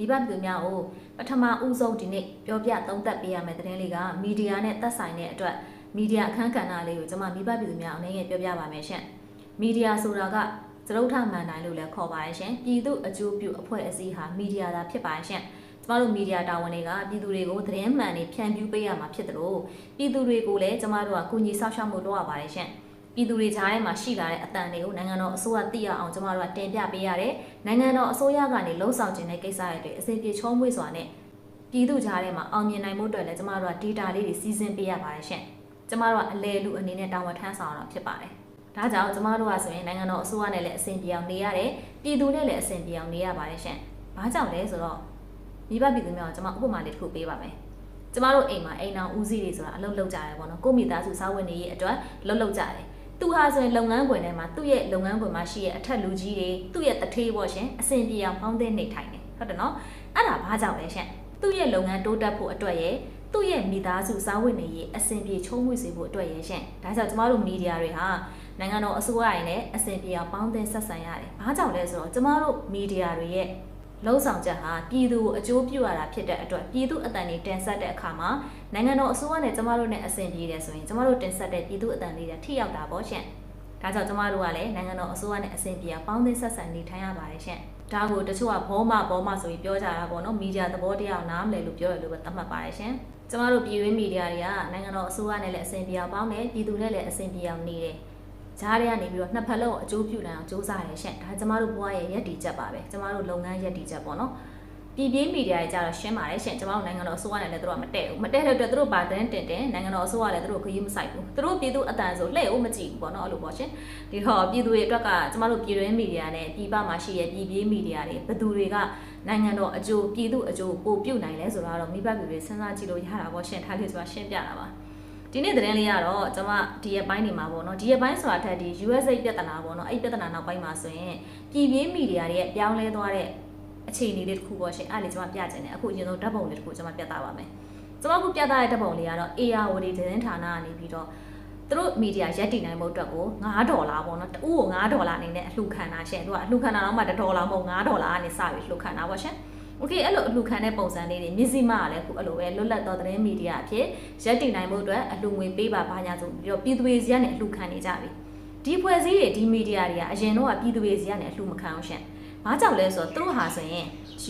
မိဘပြည်သူများကိုပထမဦးဆုံးဒီနေ့ပြောပြသုံးသပ်ပေးရမယ့်သတင်းလေးကမီဒီယာနဲ့သက်ဆိုင်တဲ့အတွက်မီဒီယာအခန်းကဏ္ဍလေးကိုကျွန်မမိဘပြည်သူများအနေနဲ့ပြောပြပါမယ်ရှင်မီဒီယာဆိုတာကသရုပ်ထမှန်တိုင်းလို့လည်းခေါ်ပါတယ်ရှင်ပြည်သူအကျိုးပြုအဖွဲ့အစည်းဟာမီဒီယာသာဖြစ်ပါတယ်ရှင်ကျမတို့မီဒီယာတာဝန်တွေကပြည်သူတွေကိုသတင်းမှန်တွေဖြန့်ဖြူးပေးရမှာဖြစ်တယ်လို့ပြည်သူတွေကိုလည်းကျမတို့ကကူညီဆောက်ရှောက်မှုလုပ်ရပါတယ်ရှင် ပြည်သူတွေကြားထဲမှာရှိလာတဲ့အတန်တွေကိုနိုင်ငံတော်အစိုးရသိရအောင်ကျမတို့ကတင်ပြပေးရတယ်နိုင်ငံတော်အစိုးရကနေလှုံ့ဆော်ခြင်းတဲ့ကိစ္စတွေအစီအပြေချုံးမွေ့စွာနဲ့ပြည်သူကြားထဲမှာအောင်မြင်နိုင်မှုအတွက်လည်းကျမတို့က data လေးတွေစီစဉ်ပေးရပါတယ်ရှင်ကျမတို့ကအလဲလူအနေနဲ့တာဝန်ထမ်းဆောင်ရတာဖြစ်ပါတယ်ဒါကြောင့်ကျမတို့ကဆိုရင်နိုင်ငံတော်အစိုးရနဲ့လည်းအဆင်ပြေအောင်နေရတယ်ပြည်သူနဲ့လည်းအဆင်ပြေအောင်နေရပါတယ်ရှင်ဘာကြောင့်လဲဆိုတော့မိဘပြည်သူများကိုကျွန်မဥပမာလေးတစ်ခုပေးပါမယ်ကျမတို့အိမ်မှာအိမ်အောင်ဦးစီးတွေဆိုတာအလုပ်လုပ်ကြတယ်ပေါ့နော်ကိုမိသားစုစားဝတ်နေရေးအတွက်လုပ်လုပ်ကြတယ် သူဟာဆိုရင်လုပ်ငန်းခွင်ထဲမှာသူ့ရဲ့လုပ်ငန်းခွင်မှာရှိရဲ့အထက်လူကြီးတွေသူ့ရဲ့တထေးပေါ့ရှင်အဆင်ပြေအောင်ဖောင်းတဲ့နေထိုင်တယ်ဟုတ်တယ်နော်အဲ့ဒါဘာကြောင့်လဲရှင်သူ့ရဲ့လုပ်ငန်းတိုးတက်ဖို့အတွက်ရဲ့သူ့ရဲ့မိသားစုစားဝတ်နေရေးအဆင်ပြေချုံးမွေ့စေဖို့အတွက်ရဲ့ရှင်ဒါကြောင့်ကျမတို့မီဒီယာတွေဟာနိုင်ငံတော်အစိုးရရင်းနဲ့အဆင်ပြေအောင်ပေါင်းသင်းဆက်ဆံရတယ်ဘာကြောင့်လဲဆိုတော့ကျမတို့မီဒီယာတွေရဲ့ လုံဆောင်ချက်ဟာပြည်သူကိုအကျိုးပြုရတာဖြစ်တဲ့အတွက်ပြည်သူအတန်တွေတင်ဆက်တဲ့အခါမှာနိုင်ငံတော်အစိုးရနဲ့ကျမတို့နဲ့အဆင်ပြေတယ်ဆိုရင်ကျမတို့တင်ဆက်တဲ့ပြည်သူအတန်လေးတွေထိရောက်တာပေါ့ရှင်ဒါကြောင့်ကျမတို့ကလည်းနိုင်ငံတော်အစိုးရနဲ့အဆင်ပြေအောင်ပေါင်းသင်းဆက်ဆံနေထိုင်ရပါတယ်ရှင်ဒါကိုတချို့ကဘောမဘောမဆိုပြီးပြောကြတာပေါ့နော်မီဒီယာသဘောတရားနားမလည်လို့ပြောရလို့ပဲသတ်မှတ်ပါတယ်ရှင်ကျမတို့ပြည်တွင်းမီဒီယာတွေကနိုင်ငံတော်အစိုးရနဲ့လည်းအဆင်ပြေအောင်ပေါင်းတယ်ပြည်သူနဲ့လည်းအဆင်ပြေအောင်နေတယ် ဂျားတွေကနေပြီးတော့နှစ်ဖက်လုံးအကျိုးပြုနိုင်အောင်စူးစမ်းရရှင်ဒါကျမတို့ဘဝရဲ့ရည်တည်ချက်ပါပဲကျမတို့လုပ်ငန်းရည်တည်ချက်ပေါ့နော်ပြည်ပြင်းမီဒီယာတွေကြတော့ရှင်းပါတယ်ရှင်ကျမတို့နိုင်ငံတော်အစိုးရနဲ့လည်းတို့ကမတည့်ဘူးမတည့်တဲ့အတွက်တို့ပါတဲ့တင်တင်နိုင်ငံတော်အစိုးရလည်းတို့ခရီးမဆိုင်ဘူးတို့ပြည်သူအတန်ဆိုလှည့်ဦးမကြည့်ဘူးပေါ့နော်အဲ့လိုပေါ့ရှင်ဒီဟောပြည်သူတွေအတွက်ကကျမတို့ပြည်တွင်းမီဒီယာနဲ့ပြည်ပမှာရှိရဲ့ပြည်ပြင်းမီဒီယာတွေဘယ်သူတွေကနိုင်ငံတော်အကျိုးပြည်သူအကျိုးပိုပြုတ်နိုင်လဲဆိုတော့မိဘပြည်တွေစဉ်းစားကြည့်လို့ရတာပေါ့ရှင်ထားလေးဆိုတာရှင်းပြတာပါ ဒီနေ့သတင်းလေးကတော့ကျွန်မဒီရက်ပိုင်းနေမှာပေါ့နော်ဒီရက်ပိုင်းဆိုတာထက်ဒီ USA ပြဿနာပေါ့နော်အဲ့ပြဿနာနောက်ပိုင်းမှာဆိုရင်ပြည်ပြင်းမီဒီယာတွေရဲ့ပြောင်းလဲသွားတဲ့အခြေအနေလေးတစ်ခုပေါ့ရှင်အဲ့လေကျွန်မပြချင်တယ်အခုအရင်ဆုံးဓာတ်ပုံလေးတစ်ခုကျွန်မပြသပါမယ်ကျွန်မအခုပြသတဲ့ဓာတ်ပုံလေးကတော့ AROD သတင်းဌာနကနေပြီးတော့သူတို့မီဒီယာရက်တည်နိုင်မှုအတွက်ကို9ဒေါ်လာပေါ့နော်တူကို9ဒေါ်လာအနေနဲ့အလှူခံတာရှင်သူကအလှူခံတာတော့မှ1ဒေါ်လာမဟုတ်9ဒေါ်လာကနေစပြီးလှူခံတာပေါ့ရှင် โอเคအဲ့လိုအလှခံတဲ့ပုံစံလေးတွေမြစည်းမကလည်းခုအဲ့လိုပဲလွတ်လပ်သောသတင်းမီဒီယာအဖြစ်ရက်တည်နိုင်မှုအတွက်အလှငွေပေးပါဘာညာဆိုပြီးတော့ပြည်သူတွေစီကနေအလှခံနေကြပြီဒီဖွဲ့စည်းတွေဒီမီဒီယာတွေကအရင်တော့ပြည်သူတွေစီကနေအလှမခံအောင်ရှင်ဘာကြောင့်လဲဆိုတော့သူတို့ဟာဆိုရင်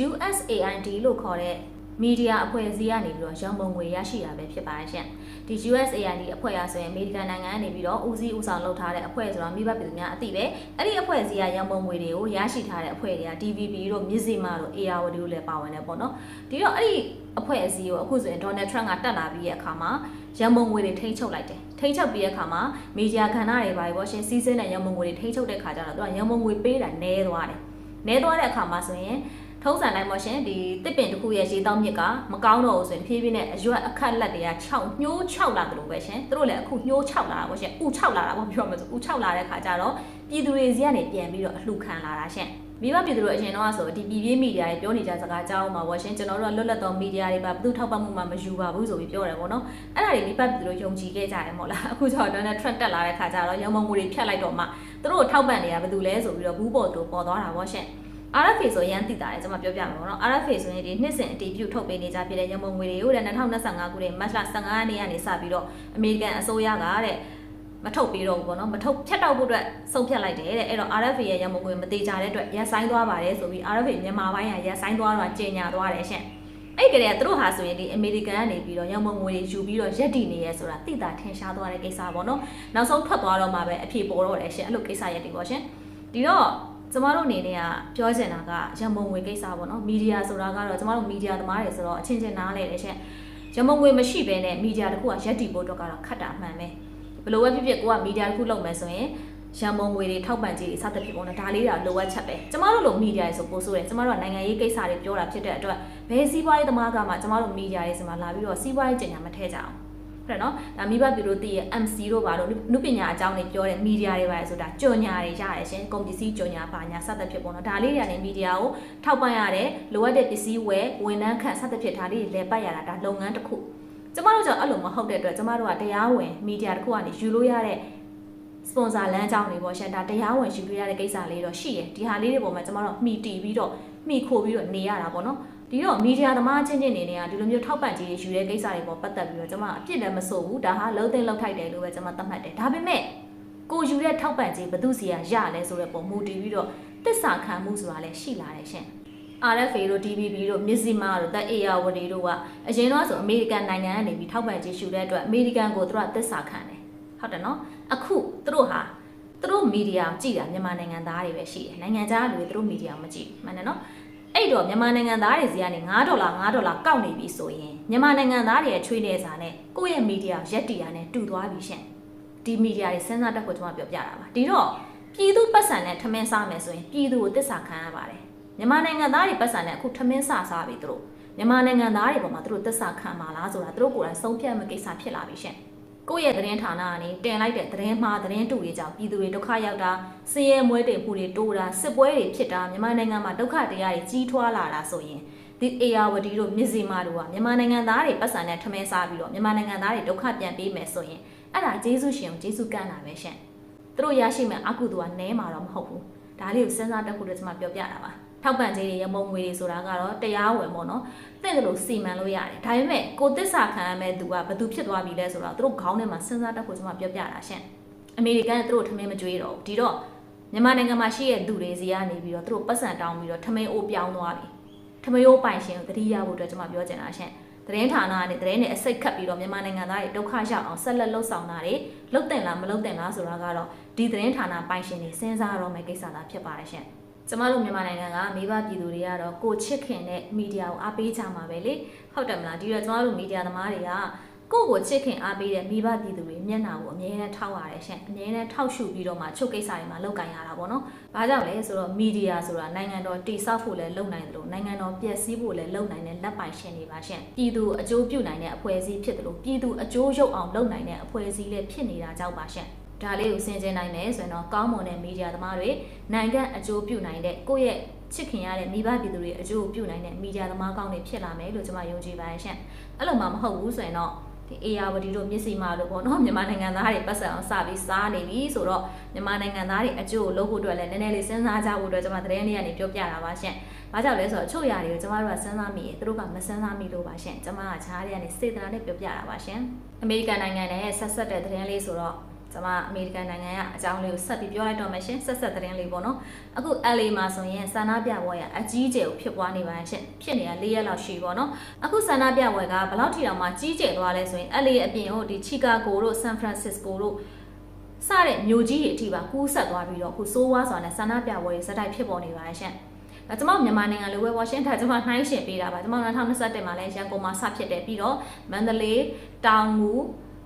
USAID လို့ခေါ်တဲ့မီဒီယာအဖွဲ့အစည်းကနေပြီးတော့ရန်ပုံငွေရရှိတာပဲဖြစ်ပါတယ်ရှင် ဒီ USAID အဖွဲ့အဆိုရင်အမေရိကန်နိုင်ငံကနေပြီးတော့ဦးစီးဦးဆောင်လုပ်ထားတဲ့အဖွဲ့ဆိုတော့မိဘပြည်သူများအသိပဲအဲ့ဒီအဖွဲ့အစည်းကရန်ပုံငွေတွေကိုရရှိထားတဲ့အဖွဲ့တွေက DVB တို့မြစ်စီမာတို့ ARD တို့လည်းပါဝင်တယ်ပေါ့နော်ဒီတော့အဲ့ဒီအဖွဲ့အစည်းကိုအခုဆိုရင် Donald Trump ကတက်လာပြီးရဲ့အခါမှာရန်ပုံငွေတွေထိန်းချုပ်လိုက်တယ်ထိန်းချုပ်ပြီးတဲ့အခါမှာမီဒီယာကဏ္ဍတွေပါပေါ့ရှင်စီးစင်းတဲ့ရန်ပုံငွေတွေထိန်းချုပ်တဲ့အခါကျတော့သူကရန်ပုံငွေပေးတာနည်းသွားတယ်နည်းသွားတဲ့အခါမှာဆိုရင် ထုံးစံတိုင်းပေါ့ရှင်ဒီတစ်ပင်တစ်ခုရဲ့ရေတောက်မြစ်ကမကောင်းတော့ဘူးဆိုရင်ဖြည်းဖြည်းနဲ့အရွက်အခက်လက်တွေက6ညှိုး6လာတယ်လို့ပဲရှင်သူတို့လည်းအခုညှိုး6လာတာပေါ့ရှင်ဥ6လာတာပေါ့ပြောမှဆိုဥ6လာတဲ့ခါကျတော့ပြည်သူတွေစီကနေပြန်ပြီးတော့အလှခံလာတာရှင်မိဘပြည်သူတို့အရင်တော့ဆိုဒီပြည်ပြင်းမီဒီယာတွေပြောနေကြစကားကြောင်းမှာပေါ့ရှင်ကျွန်တော်တို့ကလွတ်လပ်သောမီဒီယာတွေပါဘယ်သူထောက်ပံ့မှုမှမယူပါဘူးဆိုပြီးပြောတယ်ပေါ့နော်အဲ့ဒါတွေမိဘပြည်သူတို့ယုံကြည်ခဲ့ကြတယ်မို့လားအခုကျတော့ Donald Trump တက်လာတဲ့ခါကျတော့ရန်မုံမှုတွေဖြတ်လိုက်တော့မှသူတို့ထောက်ပံ့နေတာဘယ်သူလဲဆိုပြီးတော့ဘူးပေါ်တူပေါ်သွားတာပေါ့ရှင် RFA ဆိုရန်သိတာတယ်ကျွန်မပြောပြမှာပေါ့နော် RFA ဆိုရင်ဒီနှစ်စဉ်အတည်ပြုထုတ်ပေးနေကြဖြစ်တဲ့ရမုံငွေတွေကိုတဲ့2025ခုနှစ်မတ်လ15ရက်နေ့ကနေစပြီးတော့အမေရိကန်အစိုးရကတဲ့မထုတ်ပေးတော့ဘူးပေါ့နော်မထုတ်ဖြတ်တောက်ဖို့အတွက်ဆုံးဖြတ်လိုက်တယ်တဲ့အဲ့တော့ RFA ရဲ့ရမုံငွေမသေးကြတဲ့အတွက်ရက်ဆိုင်သွားပါတယ်ဆိုပြီး RFA မြန်မာပိုင်းကရက်ဆိုင်သွားတော့ကြေညာသွားတယ်ရှင့်အဲ့ကလေးကသူတို့ဟာဆိုရင်ဒီအမေရိကန်ကနေပြီးတော့ရမုံငွေတွေယူပြီးတော့ရက်တည်နေရဲဆိုတာသိတာထင်ရှားသွားတဲ့ကိစ္စပေါ့နော်နောက်ဆုံးထွက်သွားတော့မှပဲအဖြေပေါ်တော့တယ်ရှင့်အဲ့လိုကိစ္စရက်တည်ပေါ့ရှင်ဒီတော့ ကျမတို့အနေနဲ့ကပြောချင်တာကရမုံငွေကိစ္စပေါ့နော်မီဒီယာဆိုတာကတော့ကျမတို့မီဒီယာသမားတွေဆိုတော့အချင်းချင်းနားလဲတယ်ရှင့်ရမုံငွေမရှိဘဲနဲ့မီဒီယာတစ်ခုကရက်တည်ဖို့အတွက်ကတော့ခက်တာမှန်ပဲဘယ်လိုပဲဖြစ်ဖြစ်ကိုကမီဒီယာတစ်ခုလုပ်မယ်ဆိုရင်ရန်မုံငွေတွေထောက်ပံ့ကြေးတွေစသဖြင့်ပေါ့နော်ဒါလေးတာလိုအပ်ချက်ပဲကျမတို့လိုမီဒီယာတွေဆိုပို့ဆိုတယ်ကျမတို့ကနိုင်ငံရေးကိစ္စတွေပြောတာဖြစ်တဲ့အတွက်ဘယ်စီးပွားရေးသမားကမှကျမတို့မီဒီယာတွေစီမှာလာပြီးတော့စီးပွားရေးကြညာမထဲကြအောင်ဟု တ်တယ်နော်ဒါမိဘပြည်တို့တည်ရဲ့ MC တို့ဘာလို့နုပညာအကြောင်းတွေပြောတဲ့မီဒီယာတွေပါလေဆိုတာကြော်ညာတွေရတယ်ရှင်ကုန်ပစ္စည်းကြော်ညာပါညာစသဖြင့်ပေါ့နော်ဒါလေးတွေကနေမီဒီယာကိုထောက်ပံ့ရတယ်လိုအပ်တဲ့ပစ္စည်းဝယ်ဝန်ထမ်းခန့်စသဖြင့်ဒါလေးတွေလဲပတ်ရတာဒါလုပ်ငန်းတစ်ခုကျမတို့ကြောင့်အဲ့လိုမဟုတ်တဲ့အတွက်ကျမတို့ကတရားဝင်မီဒီယာတစ်ခုကနေယူလို့ရတဲ့စပွန်ဆာလမ်းကြောင်းတွေပေါ့ရှင်ဒါတရားဝင်ယူလို့ရတဲ့ကိစ္စလေးတော့ရှိရဒီဟာလေးတွေပေါ်မှာကျမတို့မှီတီပြီးတော့မိခိုပြီးတော့နေရတာပေါ့နော် ဒီတော့မီဒီယာသမားချင်းချင်းနေနေတာဒီလိုမျိုးထောက်ပံ့ကြေးယူတဲ့ကိစ္စတွေပေါ်ပတ်သက်ပြီးတော့ကျွန်မအပြစ်လည်းမဆိုဘူးဒါဟာလုံးသိမ့်လောက်ထိုက်တယ်လို့ပဲကျွန်မသတ်မှတ်တယ်ဒါပေမဲ့ကိုယူတဲ့ထောက်ပံ့ကြေးဘယ်သူစီကရလဲဆိုတဲ့ပုံမူတည်ပြီးတော့တစ္ဆာခံမှုဆိုတာလည်းရှိလာတယ်ရှင် RFA တို့ DBB တို့မြစ်စီမာတို့တက်အေယာဝတီတို့ကအရင်တော့ဆိုအမေရိကန်နိုင်ငံကနေပြီးထောက်ပံ့ကြေးရှူတဲ့အတွက်အမေရိကန်ကိုသူတို့ကသစ္စာခံတယ်ဟုတ်တယ်နော်အခုသူတို့ဟာသူတို့မီဒီယာကြည့်တာမြန်မာနိုင်ငံသားတွေပဲရှိတယ်နိုင်ငံခြားလူတွေသူတို့မီဒီယာမကြည့်မှန်တယ်နော် အဲ့တော့မြန်မာနိုင်ငံသားတွေစီကနေ9ဒေါ်လာ9ဒေါ်လာကောက်နေပြီဆိုရင်မြန်မာနိုင်ငံသားတွေရဲ့ချွေးနေစာနဲ့ကိုယ့်ရဲ့မီဒီယာရက်တီယာနဲ့တူသွားပြီရှင်ဒီမီဒီယာတွေစဉ်းစားတတ်ဖို့ကျွန်မပြောပြတာပါဒီတော့ပြည်သူပတ်စံနဲ့ထမင်းစားမယ်ဆိုရင်ပြည်သူကိုသစ္စာခံရပါတယ်မြန်မာနိုင်ငံသားတွေပတ်စံနဲ့အခုထမင်းစားစားပြီသူတို့မြန်မာနိုင်ငံသားတွေပေါ်မှာသူတို့သစ္စာခံပါလားဆိုတာသူတို့ကိုယ်တိုင်ဆုံးဖြတ်မကိစ္စဖြစ်လာပြီရှင် ကိုယ့်ရဲ့သတင်းဌာနကနေတင်လိုက်တဲ့သတင်းမှားသတင်းတူတွေကြောင့်ပြည်သူတွေဒုက္ခရောက်တာစည်ရဲမွဲတေမှုတွေတိုးတာစစ်ပွဲတွေဖြစ်တာမြန်မာနိုင်ငံမှာဒုက္ခတရားတွေကြီးထွားလာတာဆိုရင်ဒီအေယာဝတီတို့မြစ်စီမာတို့ကမြန်မာနိုင်ငံသားတွေပတ်စံနဲ့ထမင်းစားပြီးတော့မြန်မာနိုင်ငံသားတွေဒုက္ခပြန်ပေးမယ်ဆိုရင်အဲ့ဒါဂျေစုရှင်ကိုဂျေစုကမ်းတာပဲရှင်သူတို့ရရှိမဲ့အကုသိုလ်ကနဲမှာတော့မဟုတ်ဘူးဒါလေးကိုစဉ်းစားတတ်ဖို့လည်းကျွန်မပြောပြတာပါ ထောက်ပံ့ကြေးတွေရမုံငွေတွေဆိုတာကတော့တရားဝင်ပေါ့နော်တင့်တယ်လို့စီမံလို့ရတယ်ဒါပေမဲ့ကိုသစ္စာခံရမဲ့သူကဘသူဖြစ်သွားပြီလဲဆိုတော့သူတို့ခေါင်းထဲမှာစဉ်းစားတတ်ဖို့ကျွန်မပြောပြတာရှင်အမေရိကန်ကသူတို့ထမင်းမကြွေးတော့ဘူးဒီတော့မြန်မာနိုင်ငံမှာရှိတဲ့သူတွေစီကနေပြီးတော့သူတို့ပတ်စံတောင်းပြီးတော့ထမင်းအိုးပြောင်းသွားပြီထမင်းအိုးပိုင်ရှင်ကိုတတိယဖို့အတွက်ကျွန်မပြောချင်တာရှင်သတင်းဌာနကနေသတင်းတွေအစိတ်ခတ်ပြီးတော့မြန်မာနိုင်ငံသားတွေဒုက္ခရောက်အောင်ဆက်လက်လှုပ်ဆောင်တာတွေလှုပ်တင်လားမလှုပ်တင်လားဆိုတာကတော့ဒီသတင်းဌာနပိုင်ရှင်တွေစဉ်းစားရမယ့်ကိစ္စသာဖြစ်ပါတယ်ရှင် ကျမတို့မြန်မာနိုင်ငံကမိဘပြည်သူတွေကတော့ကိုချစ်ခင်တဲ့မီဒီယာကိုအားပေးကြမှာပဲလေဟုတ်တယ်မလားဒီတော့ကျမတို့မီဒီယာသမားတွေကကိုကိုချစ်ခင်အားပေးတဲ့မိဘပြည်သူတွေမျက်နှာကိုအမြဲတမ်းထောက်ရတယ်ရှင်အမြဲတမ်းထောက်ရှုပြီးတော့မှချုပ်ကိစ္စတွေမှာလောက်ကန်ရတာပေါ့နော်။ဘာကြောင့်လဲဆိုတော့မီဒီယာဆိုတာနိုင်ငံတော်တိစောက်ဖို့လည်းလုပ်နိုင်တယ်လို့နိုင်ငံတော်ပျက်စီးဖို့လည်းလုပ်နိုင်တဲ့လက်ပိုင်ရှင်တွေပါရှင်။ပြည်သူအကျိုးပြုနိုင်တဲ့အဖွဲ့အစည်းဖြစ်တယ်လို့ပြည်သူအကျိုးရုပ်အောင်လုပ်နိုင်တဲ့အဖွဲ့အစည်းလည်းဖြစ်နေတာကြောက်ပါရှင်။ ဒါလေးကိုဆင်ခြင်နိုင်မယ်ဆိုရင်တော့ကောင်းမွန်တဲ့မီဒီယာသမားတွေနိုင်ငံအကျိုးပြုနိုင်တဲ့ကိုယ့်ရဲ့ချစ်ခင်ရတဲ့မိဘပြည်သူတွေအကျိုးပြုနိုင်တဲ့မီဒီယာသမားကောင်းတွေဖြစ်လာမယ်လို့ကျွန်မယုံကြည်ပါတယ်ရှင်။အဲ့လိုမှမဟုတ်ဘူးဆိုရင်တော့ဒီအေယာဝတီတို့မြစ်စီမာတို့ပေါ့နော်မြန်မာနိုင်ငံသားတွေပတ်စံအောင်စပြီးစားနေပြီဆိုတော့မြန်မာနိုင်ငံသားတွေအကျိုးကိုလုပ်ဖို့အတွက်လည်းနည်းနည်းလေးစဉ်းစားကြဖို့အတွက်ကျွန်မသတင်းလေးကနေပြောပြတာပါရှင်။ဘာကြောင့်လဲဆိုတော့အချို့ຢာတွေကိုကျွန်မတို့ကစဉ်းစားမိရင်သူတို့ကမစဉ်းစားမိလို့ပါရှင်။ကျွန်မကခြားတွေကနေစေတနာနဲ့ပြောပြတာပါရှင်။အမေရိကန်နိုင်ငံနဲ့ဆက်ဆက်တဲ့သတင်းလေးဆိုတော့ ကျွန်မအမေရိကန်နိုင်ငံကအကြောင်းလေးကိုဆက်ပြီးပြောလိုက်တော့မယ်ရှင်ဆက်ဆက်သတင်းလေးပေါ့နော်အခု LA မှာဆိုရင်ဆန္ဒပြပွဲရအကြီးကျယ်ကိုဖြစ်ပွားနေပါရှင်ဖြစ်နေတာ၄ရက်လောက်ရှိပေါ့နော်အခုဆန္ဒပြပွဲကဘယ်လောက်ထိတောင်မှကြီးကျယ်သွားလဲဆိုရင် LA အပြင်ဟိုဒီချီကာဂိုတို့ဆန်ဖရန်စစ္စကိုတို့စတဲ့မြို့ကြီးတွေအထိပါကူးဆက်သွားပြီးတော့အခုဆိုးဝါးစွာနဲ့ဆန္ဒပြပွဲတွေစတိုက်ဖြစ်ပေါ်နေပါရှင်ဒါကျွန်မမြန်မာနိုင်ငံလိုပဲဝါရှင်တန်ကျွန်မနှိုင်းရှင်ပေးတာပါကျွန်မ2021မှာလည်းရန်ကုန်မှာစဖြစ်တယ်ပြီးတော့မန္တလေးတောင်ငူ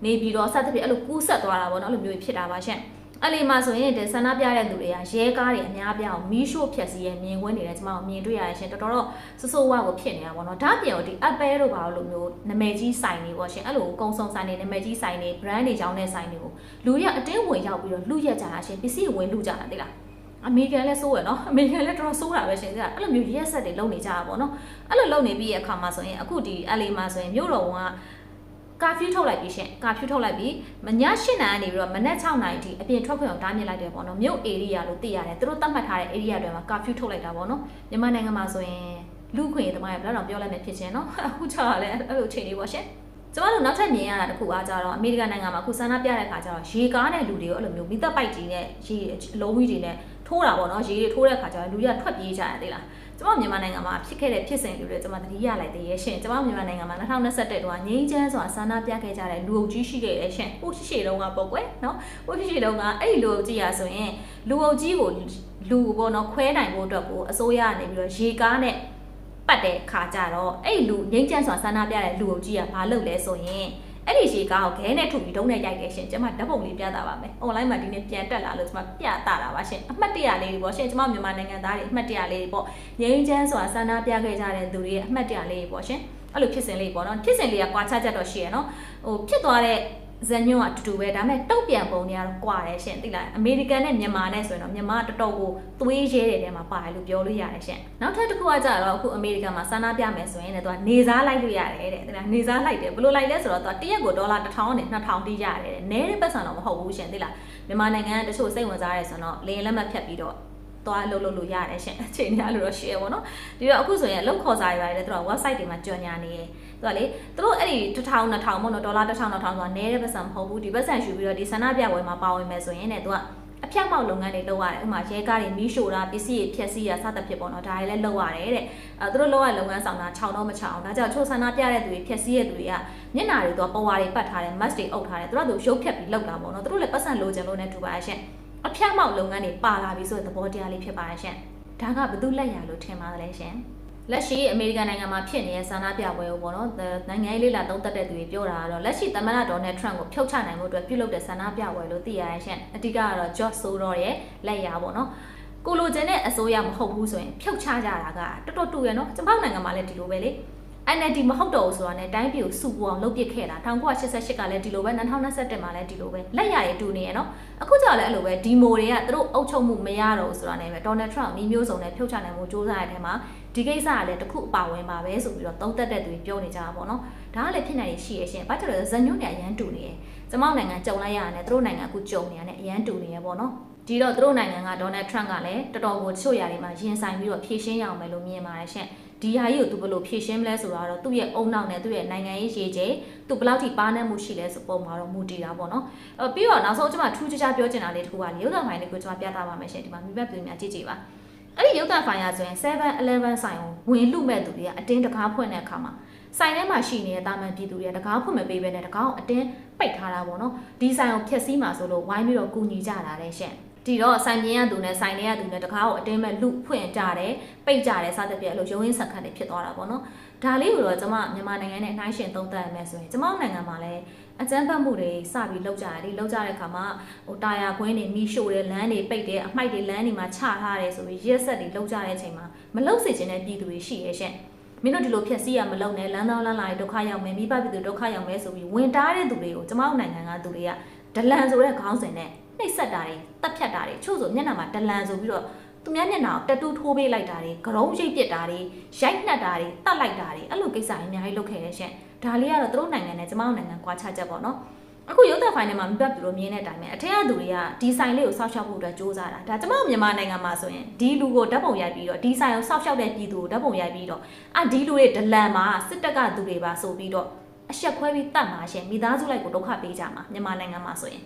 နေပြီးတော့စသဖြင့်အဲ့လိုကူးဆက်သွားတာပေါ့နော်အဲ့လိုမျိုးဖြစ်တာပါရှင့်အဲ့ဒီမှာဆိုရင်ဒီဆန္ဒပြတဲ့သူတွေကရဲကားတွေအများပြားအောင်မီးရှို့ဖြက်စီးရဲ့မြင်ကွင်းတွေလည်းကျွန်မတို့မြင်တွေ့ရတယ်ရှင်တော်တော်တော့ဆဆိုးဝါကိုဖြစ်နေတာပေါ့နော်ဒါပြင်တော့ဒီ Apple တို့ဘာလို့မျိုးနာမည်ကြီးဆိုင်တွေပေါ့ရှင်အဲ့လိုကုံစုံဆိုင်တွေနာမည်ကြီးဆိုင်တွေ brand တွေကြောင်းတဲ့ဆိုင်တွေကိုလူတွေကအတင်းဝင်ရောက်ပြီးတော့လူရက်ကြတာရှင်ပစ္စည်းဝင်လူကြတာသိလားအမေရိကန်လည်းစိုးရနော်အမေရိကန်လည်းတော်တော်စိုးတာပဲရှင်ကအဲ့လိုမျိုးရက်ဆက်တွေလုံနေကြတာပေါ့နော်အဲ့လိုလုံနေပြီးရဲ့အခါမှာဆိုရင်အခုဒီ LA မှာဆိုရင်မြို့တော်ဝန်က ကာဖျူးထုတ်လိုက်ပြီရှင်ကာဖျူးထုတ်လိုက်ပြီမည8နာရီနေပြီးတော့မနက်6နာရီထိအပြင်ထွက်ခွင့်အောင်တားမြစ်လိုက်တယ်ပေါ့နော်မြို့ area လို့သိရတယ်သူတို့သတ်မှတ်ထားတဲ့ area တွေမှာကာဖျူးထုတ်လိုက်တာပေါ့နော်မြန်မာနိုင်ငံမှာဆိုရင်လူခွင့်သမားရဘယ်တော့ပြောလိုက်မယ်ဖြစ်ချင်းနော်အခုချားလည်းအဲ့လိုချိန်လေးပေါ့ရှင်ကျမတို့နောက်ထပ်မြင်ရတာတခုအားကြတော့အမေရိကန်နိုင်ငံမှာအခုဆန္ဒပြတဲ့အခါကျတော့ရေကားနဲ့လူတွေကိုအဲ့လိုမျိုးမိသက်ပိုက်ကြီးနဲ့ရေအလုံးကြီးတွေနဲ့ထိုးတာပေါ့နော်ရေတွေထိုးတဲ့အခါကျတော့လူတွေကထွက်ပြေးကြရတယ်သိလား ကျမမြန်မာနိုင်ငံမှာဖြစ်ခဲ့တဲ့ဖြစ်စဉ်တွေကျမသတိရလိုက်သေးရဲ့ရှင်ကျမမြန်မာနိုင်ငံမှာ2021တုန်းကငြိမ်းချမ်းစွာဆန္ဒပြခဲ့ကြတဲ့လူအုပ်ကြီးရှိခဲ့ရဲ့ရှင်ဟိုရှိရှိတုန်းကပေါ့ကွယ်နော်ဟိုရှိရှိတုန်းကအဲ့ဒီလူအုပ်ကြီးရဆိုရင်လူအုပ်ကြီးကိုလူပေါ့နော်ခွဲနိုင်ဖို့အတွက်ကိုအစိုးရကနေပြီးတော့ရေကားနဲ့ပတ်တဲ့ခါကြတော့အဲ့လူငိမ့်ချမ်းစွာဆန္ဒပြတဲ့လူအုပ်ကြီးကဘာလုပ်လဲဆိုရင် အဲ့ဒီရှေကားကိုခဲနဲ့ထုတ်ပြီးဒုံးနဲ့ရိုက်ခဲ့ရှင်ကျွန်မဓာတ်ပုံလေးပြတာပါမယ်။ online မှာဒီနေ့ပြန်တက်လာလို့ကျွန်မပြတာတာပါရှင်။အမှတ်တရလေးတွေပေါ့ရှင်ကျွန်မမြန်မာနိုင်ငံသားတွေအမှတ်တရလေးတွေပေါ့။ငြိမ်းချမ်းစွာဆန္ဒပြခဲ့ကြတဲ့သူတွေရဲ့အမှတ်တရလေးတွေပေါ့ရှင်။အဲ့လိုဖြစ်စဉ်လေးပေါ့နော်။ဖြစ်စဉ်လေးကကွာခြားချက်တော့ရှိရနော်။ဟိုဖြစ်သွားတဲ့ ဇန်ညွန့်ကအတူတူပဲဒါပေမဲ့တုတ်ပြန်ပုံတွေကတော့ကွာတယ်ရှင်သိလားအမေရိကန်နဲ့မြန်မာနဲ့ဆိုရင်တော့မြန်မာတော်တော်ကိုသွေးရဲတဲ့တဲမှာပါတယ်လို့ပြောလို့ရတယ်ရှင်နောက်ထပ်တစ်ခုကကြတော့အခုအမေရိကန်မှာဆန္ဒပြမယ်ဆိုရင်လည်းသူကနေစားလိုက်လို့ရတယ်တဲ့သိလားနေစားလိုက်တယ်ဘယ်လိုလိုက်လဲဆိုတော့သူကတရက်ကိုဒေါ်လာ1000နဲ့2000တိရတယ်တဲ့နဲတဲ့ပတ်စံတော့မဟုတ်ဘူးရှင်သိလားမြန်မာနိုင်ငံကတချို့စိတ်ဝင်စားရဲဆိုတော့လေလက်မှတ်ဖြတ်ပြီးတော့သွားအလုပ်လုပ်လို့ရတယ်ရှင်အချိန်ကြီးအဲ့လိုတော့ရှိရပါတော့ဒီတော့အခုဆိုရင်အလုပ်ခေါ်စာတွေပါတယ်သူတို့ website တွေမှာကြော်ညာနေတယ် သူကလေသူတို့အဲ့ဒီ1000 2000ပေါ့နော်ဒေါ်လာ1000 2000ဆိုတာနဲတဲ့ပတ်စံမဟုတ်ဘူးဒီပတ်စံယူပြီးတော့ဒီဆန္ဒပြပွဲမှာပါဝင်မယ်ဆိုရင်တဲ့သူကအဖျက်မောက်လုပ်ငန်းတွေလုပ်ရတယ်ဥပမာရဲကားတွေမီးရှို့တာပစ္စည်းတွေဖျက်ဆီးတာစသဖြင့်ပေါ့နော်ဒါတွေလည်းလုပ်ရတယ်တဲ့အဲသူတို့လုပ်ရလုပ်ငန်းဆောင်တာ6တော့မချအောင်ဒါကြောင့်ချိုးဆန္ဒပြတဲ့သူတွေဖျက်ဆီးတဲ့သူတွေကမျက်နှာတွေတော့ပေါ်ဝါတွေပတ်ထားတယ် mask တွေအုပ်ထားတယ်သူတို့ကရုပ်ဖြတ်ပြီးလုပ်တာပေါ့နော်သူတို့လည်းပတ်စံလိုချင်လို့နဲ့တူပါရဲ့ရှင်အဖျက်မောက်လုပ်ငန်းတွေပါလာပြီဆိုတဲ့သဘောတရားလေးဖြစ်ပါရဲ့ရှင်ဒါကဘယ်သူလက်ရလို့ထင်ပါတယ်လဲရှင် လက်ရှိအမေရိကန်နိုင်ငံမှာဖြစ်နေတဲ့ဆန္ဒပြပွဲကိုပေါ့နော်နိုင်ငံရေးလေးလာသုံးသက်တဲ့သူတွေပြောတာကတော့လက်ရှိသမ္မတဒေါ်နယ်ထရန့်ကိုဖျောက်ချနိုင်မှုအတွက်ပြုလုပ်တဲ့ဆန္ဒပြပွဲလို့သိရရဲ့ရှင့်အဓိကကတော့ George Soros ရဲ့လက်ရာပေါ့နော်ကိုလိုချင်တဲ့အစိုးရမဟုတ်ဘူးဆိုရင်ဖျောက်ချကြတာကတော်တော်တူရနော်ကျွန်မနိုင်ငံမှာလည်းဒီလိုပဲလေ NLD မဟုတ်တော့ဘူးဆိုတာနဲ့တိုင်းပြည်ကိုစုပူအောင်လုပ်ပစ်ခဲ့တာ1988ကလည်းဒီလိုပဲ2021မှာလည်းဒီလိုပဲလက်ရရည်တူနေရနော်အခုကျတော့လည်းအဲ့လိုပဲဒီမိုတွေကသူတို့အုပ်ချုပ်မှုမရတော့ဘူးဆိုတာနဲ့ပဲဒေါ်နယ်ထရန့်အမျိုးမျိုးစုံနဲ့ဖြုတ်ချနိုင်မှုစ조사ရတဲ့ထဲမှာ ဒီကိစ္စကလည်းတစ်ခုအပါဝင်ပါပဲဆိုပြီးတော့သုံးသက်တဲ့သူတွေပြောနေကြတာပေါ့နော်ဒါကလည်းဖြစ်နိုင်ရရှိရရှင်ဘာကြောင့်လဲဇညွန့်နေအရန်တူနေတယ်ကျမောက်နိုင်ငံကြုံလိုက်ရတယ်သူတို့နိုင်ငံအခုကြုံနေရတယ်အရန်တူနေရပေါ့နော်ဒီတော့သူတို့နိုင်ငံကဒေါ်နယ်ထရန့်ကလည်းတော်တော်ကိုချို့ရာတွေမှာရင်ဆိုင်ပြီးတော့ဖြည့်ရှင်းရအောင်မယ်လို့မြင်ပါတယ်ရှင်ဒီဟာကြီးကိုသူဘယ်လိုဖြည့်ရှင်းမလဲဆိုတော့သူ့ရဲ့အုံနောက်နဲ့သူ့ရဲ့နိုင်ငံရေးရေးချေသူဘယ်လောက်ထိပါနေမှုရှိလဲဆိုပုံမှာတော့မူတည်တာပေါ့နော်အဲပြီးတော့နောက်ဆုံးကျွန်မထူးခြားခြားပြောချင်တာလေးတစ်ခုပါလေရုပ်သံဖိုင်လေးကိုကျွန်မပြသပါမယ်ရှင်ဒီမှာမိဘပြည်များကြည့်ကြည့်ပါ အဲ့ဒီရုပ်သံဖိုင်ရဆိုရင်7-11ဆိုင်ကိုဝင်လူမဲ့သူတွေကအတင်းတကားဖွင့်တဲ့အခါမှာဆိုင်ထဲမှာရှိနေတဲ့တာမန်ပြည်သူတွေကတကားဖွင့်မပေးဘဲနဲ့တကားကိုအတင်းပိတ်ထားတာပေါ့နော်ဒီဆိုင်ကိုဖျက်ဆီးမှာဆိုလို့ဝိုင်းပြီးတော့ကူညီကြတာတဲ့ရှင်ဒီတော့ဆိုင်ပြင်းရသူနဲ့ဆိုင်ထဲရသူနဲ့တကားကိုအတင်းမဲ့လူဖွင့်ကြတယ်ပိတ်ကြတယ်စသဖြင့်အဲ့လိုရုံးရင်းဆက်ခတ်တွေဖြစ်သွားတာပေါ့နော်ဒါလေးကိုတော့ကျွန်မမြန်မာနိုင်ငံနဲ့နှိုင်းယှဉ်သုံးသပ်ရမယ်ဆိုရင်ကျွန်မနိုင်ငံမှာလည်း အကြမ်းဖက်မှုတွေစပြီးလောက်ကြတယ်ဒီလောက်ကြတဲ့အခါမှာဟိုတာယာခွင်းတွေမီးရှို့တယ်လမ်းတွေပိတ်တယ်အမိုက်တွေလမ်းတွေမှာချထားတယ်ဆိုပြီးရက်ဆက်တွေလောက်ကြတဲ့အချိန်မှာမလောက်စေချင်တဲ့ပြည်သူတွေရှိရဲ့ရှင့်မင်းတို့ဒီလိုဖြက်စီးရမလုပ်နဲ့လမ်းသောလမ်းလာဒုက္ခရောက်မယ်မိဘပြည်သူဒုက္ခရောက်မယ်ဆိုပြီးဝင်တားတဲ့သူတွေကိုကျွန်မတို့နိုင်ငံကသူတွေကဒလန်ဆိုတဲ့ခေါင်းစဉ်နဲ့နှိပ်စက်တာတွေတက်ဖြတ်တာတွေချို့ဆိုမျက်နှာမှာဒလန်ဆိုပြီးတော့ သူများမျက်နှာကိုတတူးထိုးပေးလိုက်တာတွေဂရုံးရိပ်ပစ်တာတွေရိုက်နှက်တာတွေတတ်လိုက်တာတွေအဲ့လိုကိစ္စတွေအများကြီးလုပ်ခဲ့တဲ့ရှင့်ဒါလေးကတော့သူတို့နိုင်ငံနဲ့ကျမတို့နိုင်ငံကွာခြားချက်ပေါ့နော်အခုရုပ်သံဖိုင်ထဲမှာမြတ်ပြလို့မြင်တဲ့အတိုင်းပဲအထက်ကသူတွေကဒီဆိုင်လေးကိုစောက်ရှောက်ဖို့အတွက်စ조사တာဒါကျမတို့မြန်မာနိုင်ငံမှာဆိုရင်ဒီလူကိုဓာတ်ပုံရိုက်ပြီးတော့ဒီဆိုင်ကိုစောက်ရှောက်တဲ့ပြည်သူကိုဓာတ်ပုံရိုက်ပြီးတော့အာဒီလူတွေဒလန်မှာစစ်တပ်ကသူတွေပါဆိုပြီးတော့အဆက်ခွဲပြီးတတ်မှာရှင်မိသားစုလိုက်ကိုဒုက္ခပေးကြမှာမြန်မာနိုင်ငံမှာဆိုရင်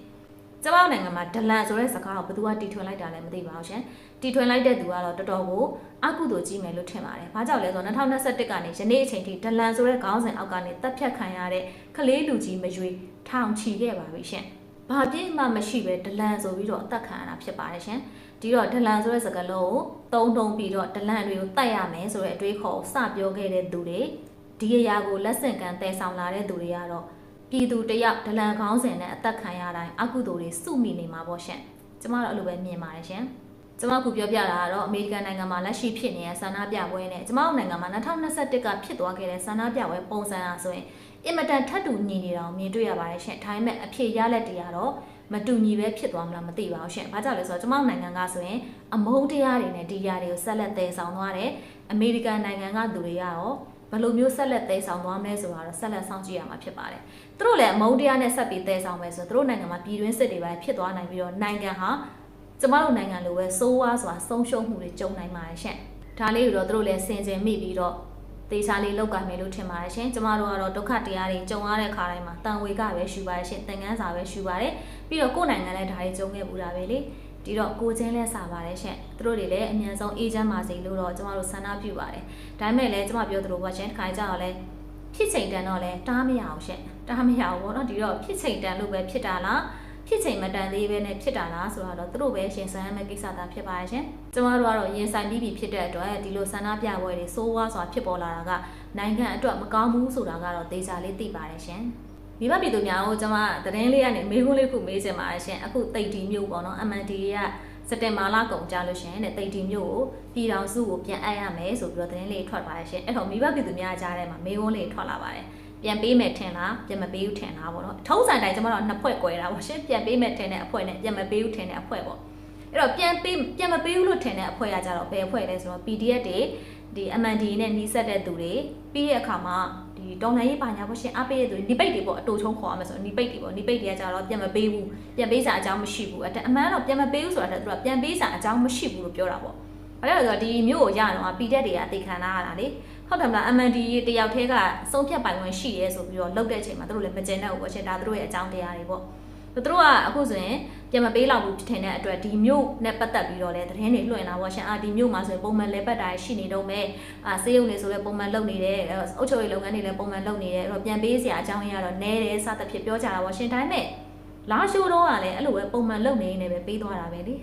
ကျမတို့နိုင်ငံမှာဒလန်ဆိုတဲ့စကားကိုဘယ်သူကတီထွင်လိုက်တာလဲမသိပါဘူးရှင် တီထွင်လိုက်တဲ့သူကတော့တော်တော်ကိုအကုသိုလ်ကြီးမယ်လို့ထင်ပါတယ်။ဘာကြောင့်လဲဆိုတော့2021ကနေယနေ့အချိန်ထိဒလန်ဆိုတဲ့ခေါင်းစဉ်အောက်ကနေတပ်ဖြတ်ခံရတဲ့ကလေးလူကြီးမရွေထောင်ချီခဲ့ပါပြီရှင်။ဘာပြည့်မှမရှိပဲဒလန်ဆိုပြီးတော့အသက်ခံရတာဖြစ်ပါတယ်ရှင်။ဒီတော့ဒလန်ဆိုတဲ့စကားလုံးကိုတုံးတုံးပြီးတော့ဒလန်တွေကိုတတ်ရမယ်ဆိုတဲ့အတွေးခေါ်စပြောခဲ့တဲ့သူတွေဒီအရာကိုလက်ဆင့်ကမ်းတည်ဆောင်လာတဲ့သူတွေကတော့ပြည်သူတယောက်ဒလန်ခေါင်းစဉ်နဲ့အသက်ခံရတိုင်းအကုသိုလ်တွေစုမိနေမှာပေါ့ရှင်။ကျမတို့အဲ့လိုပဲမြင်ပါတယ်ရှင်။ ကျွန်မခုပြောပြတာကတော့အမေရိကန်နိုင်ငံမှာလက်ရှိဖြစ်နေတဲ့ဆန္ဒပြပွဲနဲ့ကျွန်မတို့နိုင်ငံမှာ2021ကဖြစ်သွားခဲ့တဲ့ဆန္ဒပြပွဲပုံစံအားဆိုရင်အင်မတန်ထပ်တူညီနေတာကိုမြင်တွေ့ရပါတယ်ရှင်။ဒါပေမဲ့အဖြစ်ရလက်တွေကတော့မတူညီပဲဖြစ်သွားမလားမသိပါဘူးရှင်။ဘာကြောင့်လဲဆိုတော့ကျွန်မတို့နိုင်ငံကဆိုရင်အမုန်းတရားတွေနဲ့ဒီຢာတွေကိုဆက်လက်တည်ဆောင်သွားတယ်။အမေရိကန်နိုင်ငံကသူတွေကတော့ဘယ်လိုမျိုးဆက်လက်တည်ဆောင်သွားမလဲဆိုတာတော့ဆက်လက်စောင့်ကြည့်ရမှာဖြစ်ပါတယ်။သူတို့လည်းအမုန်းတရားနဲ့ဆက်ပြီးတည်ဆောင်မယ်ဆိုတော့သူတို့နိုင်ငံမှာပြည်တွင်းစစ်တွေပဲဖြစ်သွားနိုင်ပြီးတော့နိုင်ငံဟာ ကျမတို့နိုင်ငံလိုပဲစိုးဝါးစွာဆုံးရှုံးမှုတွေကြုံနိုင်ပါတယ်ရှင်။ဒါလေးကိုတော့တို့လည်းစင်စင်မိပြီးတော့တေချာလေးလောက်ကမယ်လို့ထင်ပါတယ်ရှင်။ကျမတို့ကတော့ဒုက္ခတရားတွေကြုံရတဲ့ခါတိုင်းမှာတန်ဝေကပဲရှူပါတယ်ရှင်။သင်ခန်းစာပဲရှူပါတယ်။ပြီးတော့ကိုယ်နိုင်ငံလည်းဒါတွေကြုံခဲ့ပူတာပဲလေ။ဒီတော့ကိုချင်းလဲစာပါတယ်ရှင်။သူတို့တွေလည်းအမြန်ဆုံးအေးချမ်းပါစေလို့တော့ကျမတို့ဆန္ဒပြုပါတယ်။ဒါပေမဲ့လည်းကျမပြောသလိုပါရှင်။ခါကြတော့လဲဖြစ်ချိန်တန်တော့လဲတားမရအောင်ရှင်။တားမရအောင်ပေါ့နော်။ဒီတော့ဖြစ်ချိန်တန်လို့ပဲဖြစ်တာလား။ ဖြစ်ချိန်မတန်သေးပဲနဲ့ဖြစ်တာလားဆိုတော့သူတို့ပဲရှင်ဆန်ရမယ့်ကိစ္စသာဖြစ်ပါရဲ့ရှင်။ကျမတို့ကတော့ရင်ဆိုင်ပြီးပြီဖြစ်တဲ့အတွက်ဒီလိုဆန္ဒပြပွဲတွေစိုးဝါးစွာဖြစ်ပေါ်လာတာကနိုင်ငံအတွက်မကောင်းဘူးဆိုတာကတော့သေချာလေးသိပါတယ်ရှင်။မိဘပြည်သူများကိုကျွန်မသတင်းလေးကနေမေးခွန်းလေးခုမေးချင်ပါတယ်ရှင်အခုတိတ်တီမျိုးပေါ့နော် MND ကစက်တင်ဘာလကုန်ကြလို့ရှင်တဲ့တိတ်တီမျိုးကိုပြည်တော်စုကိုပြန်အပ်ရမယ်ဆိုပြီးတော့သတင်းလေးထွက်ပါတယ်ရှင်အဲ့တော့မိဘပြည်သူများကြားထဲမှာမေးခွန်းလေးထွက်လာပါတယ် ပြန်ပေးမယ်ထင်လားပြန်မပေးဘူးထင်လားပေါ့နော်ထုံးစံတိုင်းကျမတို့နှစ်ဖွဲ့꿰တာပေါ့ရှင်ပြန်ပေးမယ်ထင်တဲ့အဖွဲ့နဲ့ပြန်မပေးဘူးထင်တဲ့အဖွဲ့ပေါ့အဲ့တော့ပြန်ပေးပြန်မပေးဘူးလို့ထင်တဲ့အဖွဲ့ကကြတော့ဘယ်အဖွဲ့လဲဆိုတော့ PDF တွေဒီ MND နဲ့နှီးဆက်တဲ့သူတွေပြီးတဲ့အခါမှာဒီဒီဒေါ်လာရေးပါညာပေါ့ရှင်အားပေးရသူနိပိတ်တွေပေါ့အတူချုံခေါ်ရမယ်ဆိုနိပိတ်တွေပေါ့နိပိတ်တွေကကြတော့ပြန်မပေးဘူးပြန်ပေးစာအကြောင်းမရှိဘူးအမှန်တော့ပြန်မပေးဘူးဆိုတာတက်သူကပြန်ပေးစာအကြောင်းမရှိဘူးလို့ပြောတာပေါ့ဘာလဲဆိုတော့ဒီမျိုးကိုရတော့ပီတက်တွေကအသေးခံလာရတာလေ ဟုတ်တယ်မလား MND တယောက်တည်းကစုံဖြတ်ပိုင်ဝင်ရှိရဲဆိုပြီးတော့လောက်တဲ့အချိန်မှာသူတို့လည်းမကျင်တဲ့ဘူးပေါ့ရှင်ဒါသူတို့ရဲ့အကြောင်းတရားတွေပေါ့သူတို့ကအခုဆိုရင်ပြန်မပေးလောက်ဘူးထင်တဲ့အတွက်ဒီမျိုးနဲ့ပတ်သက်ပြီးတော့လည်းသတင်းတွေလွှင့်လာပေါ့ရှင်အာဒီမျိုးမှာဆိုရင်ပုံမှန်လဲပတ်တာရှိနေတော့မယ်အာစေးရုံနေဆိုလည်းပုံမှန်လုပ်နေတယ်အုတ်ချုပ်ရေးလုပ်ငန်းတွေလည်းပုံမှန်လုပ်နေတယ်အဲ့တော့ပြန်ပေးစရာအကြောင်းရင်းကတော့နဲတယ်စသဖြင့်ပြောကြတာပေါ့ရှင်ဒါပေမဲ့လာရှိုးတော့ကလည်းအဲ့လိုပဲပုံမှန်လုပ်နေနေပဲပေးသွားတာပဲလေ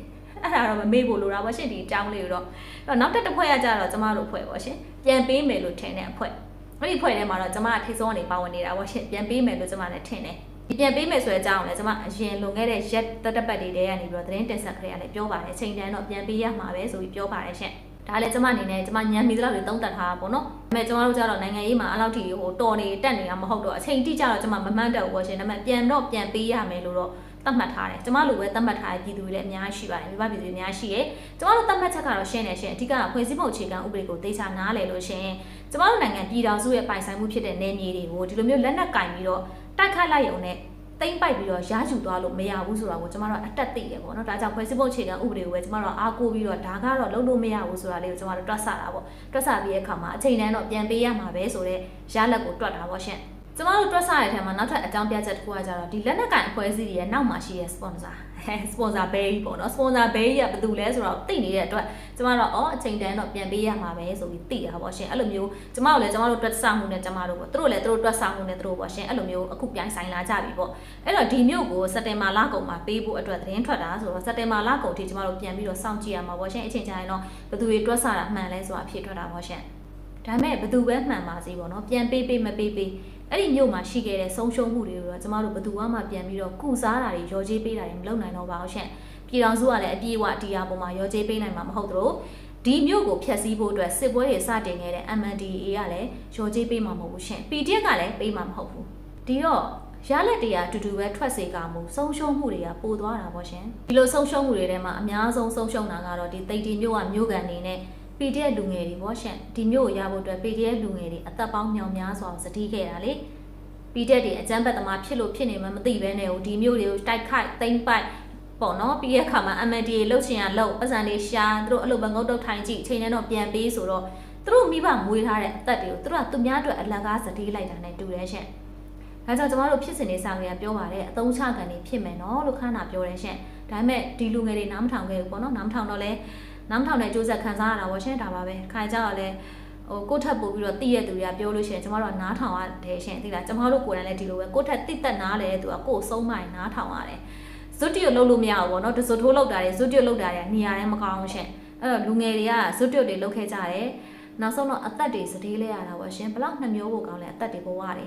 အဲ့ဒါတော့မမေ့ဖို့လိုတာပေါ့ရှင်ဒီအကြောင်းလေးကိုတော့အဲ့တော့နောက်တစ်တစ်ဖွဲ့ကကြတော့ကျမတို့ဖွဲ့ပေါ့ရှင်ပြန်ပေးမယ်လို့ထင်တဲ့အဖွဲ့အဲ့ဒီဖွဲ့ထဲမှာတော့ကျမထိစောနေပါဝင်နေတာပေါ့ရှင်ပြန်ပေးမယ်လို့ကျမလည်းထင်တယ်ဒီပြန်ပေးမယ်ဆိုတဲ့အကြောင်းကိုလည်းကျွန်မအရင်လွန်ခဲ့တဲ့ရက်တတပတ်တွေတည်းကနေပြီးတော့သတင်းတင်ဆက်ခရရလည်းပြောပါတယ်အချိန်တန်တော့ပြန်ပေးရမှာပဲဆိုပြီးပြောပါတယ်ရှင့်ဒါလည်းကျွန်မအနေနဲ့ကျွန်မညံမီသလောက်တွေသုံးသပ်ထားတာပေါ့နော်။ဒါပေမဲ့ကျွန်တော်တို့ကျတော့နိုင်ငံရေးမှာအဲ့လောက်ထိဟိုတော်နေတက်နေတာမဟုတ်တော့အချိန်တိကျတော့ကျွန်မမမှန်းတက်ဘူးပေါ့ရှင်။ဒါပေမဲ့ပြန်တော့ပြန်ပေးရမယ်လို့တော့ သတ်မှတ်ထားတယ်။ကျွန်မလိုပဲသတ်မှတ်ထားတဲ့ပြည်သူတွေလည်းအများကြီးရှိပါတယ်။မိဘပြည်သူတွေအများကြီးရှိတယ်။ကျွန်မတို့သတ်မှတ်ချက်ကတော့ရှင်းနေရှင်းအဓိကဖွဲ့စည်းပုံအခြေခံဥပဒေကိုသိချာနားလည်လို့ရှင်ကျွန်မတို့နိုင်ငံပြည်တော်စုရဲ့ပိုင်ဆိုင်မှုဖြစ်တဲ့နယ်မြေတွေကိုဒီလိုမျိုးလက်နက်ကင်ပြီးတော့တိုက်ခတ်လိုက်ရုံနဲ့တိမ့်ပိုက်ပြီးတော့ရယူသွားလို့မရဘူးဆိုတာကိုကျမတို့အတက်သိရပေါ့နော်ဒါကြောင့်ဖွဲ့စည်းပုံအခြေခံဥပဒေကိုပဲကျမတို့အားကိုးပြီးတော့ဒါကတော့လုံးလို့မရဘူးဆိုတာလေးကိုကျမတို့တွက်ဆတာပေါ့တွက်ဆပြီးတဲ့အခါမှာအချိန်တန်းတော့ပြန်ပေးရမှာပဲဆိုတော့ရလက်ကိုတွက်တာပေါ့ရှင် ကျမတို့တွက်ဆရတဲ့ထဲမှာနောက်ထပ်အကြောင်းပြချက်တစ်ခုကကြတော့ဒီလက်နက်ကင်အဖွဲ့အစည်းတွေရဲ့နောက်မှာရှိတဲ့ sponsor ဟဲ sponsor ဘေးပေါ့နော် sponsor ဘေးကဘယ်သူလဲဆိုတော့သိနေတဲ့အတွက်ကျမတို့အော်အချိန်တန်းတော့ပြန်ပေးရမှာပဲဆိုပြီးသိတာပေါ့ရှင်အဲ့လိုမျိုးကျမတို့လည်းကျမတို့တွက်ဆမှုနဲ့ကျမတို့ပေါ့သူတို့လည်းသူတို့တွက်ဆမှုနဲ့သူတို့ပေါ့ရှင်အဲ့လိုမျိုးအခုပြိုင်ဆိုင်လာကြပြီပေါ့အဲ့တော့ဒီမျိုးကိုစက်တင်ဘာလကုန်မှာပေးဖို့အတွက်သတင်းထွက်တာဆိုတော့စက်တင်ဘာလကုန်အထိကျမတို့ပြန်ပြီးတော့စောင့်ကြည့်ရမှာပေါ့ရှင်အချိန်ကြာရင်တော့ဘယ်သူတွေတွက်ဆတာမှန်လဲဆိုတာအဖြစ်ထွက်တာပေါ့ရှင်ဒါပေမဲ့ဘယ်သူပဲမှန်ပါစေပေါ့နော်ပြန်ပေးပေးမပေးပေး အဲ့ဒီမြို့မှာရှိခဲ့တဲ့ဆုံးရှုံးမှုတွေကိုတော့ကျမတို့ဘယ်သူမှပြန်ပြီးတော့ကုစားတာတွေရောကြေးပေးတာတွေမလုပ်နိုင်တော့ပါဘူးရှင်ပြည်တော်စုကလည်းအပြည့်အဝတရားပေါ်မှာရောကြေးပေးနိုင်မှာမဟုတ်သလိုဒီမြို့ကိုဖျက်ဆီးဖို့အတွက်စစ်ပွဲတွေစတင်ခဲ့တဲ့ MNDAA ကလည်းရောကြေးပေးမှာမဟုတ်ဘူးရှင် PDF ကလည်းပေးမှာမဟုတ်ဘူးဒီတော့ရလက်တရားအတူတူပဲထွက်စေကမှုဆုံးရှုံးမှုတွေကပိုသွားတာပေါ့ရှင်ဒီလိုဆုံးရှုံးမှုတွေထဲမှာအများဆုံးဆုံးရှုံးတာကတော့ဒီတိတ်တီမြို့ကမြို့ကန်နေနဲ့ PDF လူငယ်တွေပေါ့ရှင်ဒီမြို့ကိုရဖို့အတွက် PDF လူငယ်တွေအသက်ပေါင်းမြောင်များစွာစတီးခဲ့တာလေ PDF တွေအကြမ်းဖက်သမားဖြစ်လို့ဖြစ်နေမှမသိဘဲနဲ့ဟိုဒီမြို့တွေကိုတိုက်ခိုက်သိမ့်ပိုက်ပေါ့နော်ပြီးရဲ့အခါမှာ MNDA လှုပ်ရှင်ရလှုပ်ပတ်စံလေးရှာသူတို့အဲ့လိုပဲငုတ်တုတ်ထိုင်ကြည့်အချိန်နဲ့တော့ပြန်ပေးဆိုတော့သူတို့မိဘမွေးထားတဲ့အသက်တွေကိုသူတို့ကသူများအတွက်အလကားစတီးလိုက်တာနဲ့တူတယ်ရှင်။ဒါကြောင့်ကျမတို့ဖြစ်စဉ်လေးဆောင်ရပြောပါတယ်အသုံးချခံနေဖြစ်မယ်နော်လို့ခဏပြောတယ်ရှင်။ဒါပေမဲ့ဒီလူငယ်တွေနားမထောင်ခဲ့ဘူးပေါ့နော်နားမထောင်တော့လဲ နားမထောင်တဲ့ကြိုးဆက်ခံစားရတာပေါ့ရှင်ဒါပါပဲ။ခါကြတော့လဲဟိုကိုထက်ပို့ပြီးတော့တည်ရတဲ့သူတွေကပြောလို့ရှိရင်ကျမတို့ကနားထောင်ရတယ်ရှင်သိလားကျမတို့ကိုယ်တိုင်လည်းဒီလိုပဲကိုထက်တိတက်နားလေသူကကိုယ်ဆုံးမိုင်နားထောင်ရတယ်ဇွတ်တီကိုလှုပ်လို့မရဘူးပေါ့နော်တဇွတ်ထိုးလှုပ်တာတွေဇွတ်တီကိုလှုပ်တာတွေနေရာထဲမကောင်းဘူးရှင်အဲ့တော့လူငယ်တွေကဇွတ်တီတွေလှုပ်ခဲ့ကြတယ်နောက်ဆုံးတော့အသက်တွေစတေးလဲရတာပေါ့ရှင်ဘလောက်နှမျိုးကိုကောင်းလဲအသက်တွေဘဝတွေ